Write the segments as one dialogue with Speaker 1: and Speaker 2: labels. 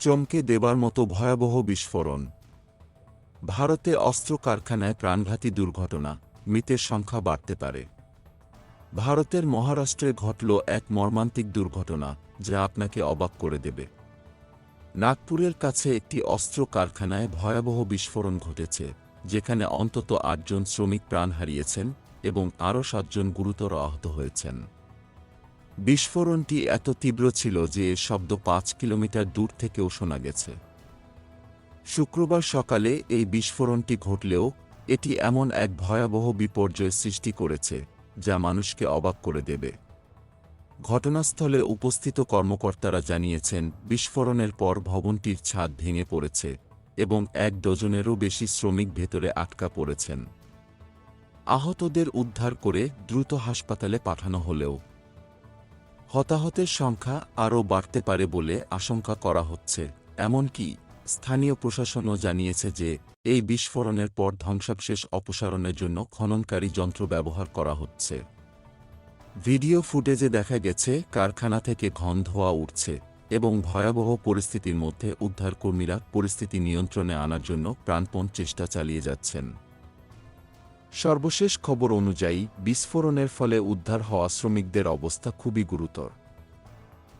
Speaker 1: চমকে দেবার মতো ভয়াবহ বিস্ফোরণ। ভারতে অস্ত্র কারখানায় প্রাণঘাতী দুর্ঘটনা, মৃতের সংখ্যা বাড়তে পারে। ভারতের মহারাষ্ট্রে ঘটল এক মর্মান্তিক দুর্ঘটনা, যা আপনাকে অবাক করে দেবে। নাগপুরের কাছে একটি অস্ত্র কারখানায় ভয়াবহ বিস্ফোরণ ঘটেছে, যেখানে অন্তত আটজন শ্রমিক প্রাণ হারিয়েছেন এবং আরও সাতজন গুরুতর আহত হয়েছেন। বিস্ফোরণটি এত তীব্র ছিল যে শব্দ পাঁচ কিলোমিটার দূর থেকেও শোনা গেছে। শুক্রবার সকালে এই বিস্ফোরণটি ঘটলেও, এটি এমন এক ভয়াবহ বিপর্যয় সৃষ্টি করেছে, যা মানুষকে অবাক করে দেবে। ঘটনাস্থলে উপস্থিত কর্মকর্তারা জানিয়েছেন, বিস্ফোরণের পর ভবনটির ছাদ ভেঙে পড়েছে এবং এক ডজনেরও বেশি শ্রমিক ভেতরে আটকা পড়েছেন। আহতদের উদ্ধার করে দ্রুত হাসপাতালে পাঠানো হলেও হতাহতের সংখ্যা আরও বাড়তে পারে বলে আশঙ্কা করা হচ্ছে। এমনকি স্থানীয় প্রশাসনও জানিয়েছে যে, এই বিস্ফোরণের পর ধ্বংসাবশেষ অপসারণের জন্য খননকারী যন্ত্র ব্যবহার করা হচ্ছে। ভিডিও ফুটেজে দেখা গেছে, কারখানা থেকে ঘন ধোয়া উঠছে এবং ভয়াবহ পরিস্থিতির মধ্যে উদ্ধারকর্মীরা পরিস্থিতি নিয়ন্ত্রণে আনার জন্য প্রাণপণ চেষ্টা চালিয়ে যাচ্ছেন। সর্বশেষ খবর অনুযায়ী, বিস্ফোরণের ফলে উদ্ধার হওয়া শ্রমিকদের অবস্থা খুবই গুরুতর।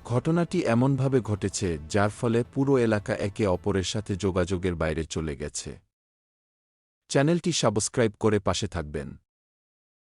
Speaker 1: ঘটনাটি এমনভাবে ঘটেছে, যার ফলে পুরো এলাকা একে অপরের সাথে যোগাযোগের বাইরে চলে গেছে। চ্যানেলটি সাবস্ক্রাইব করে পাশে থাকবেন।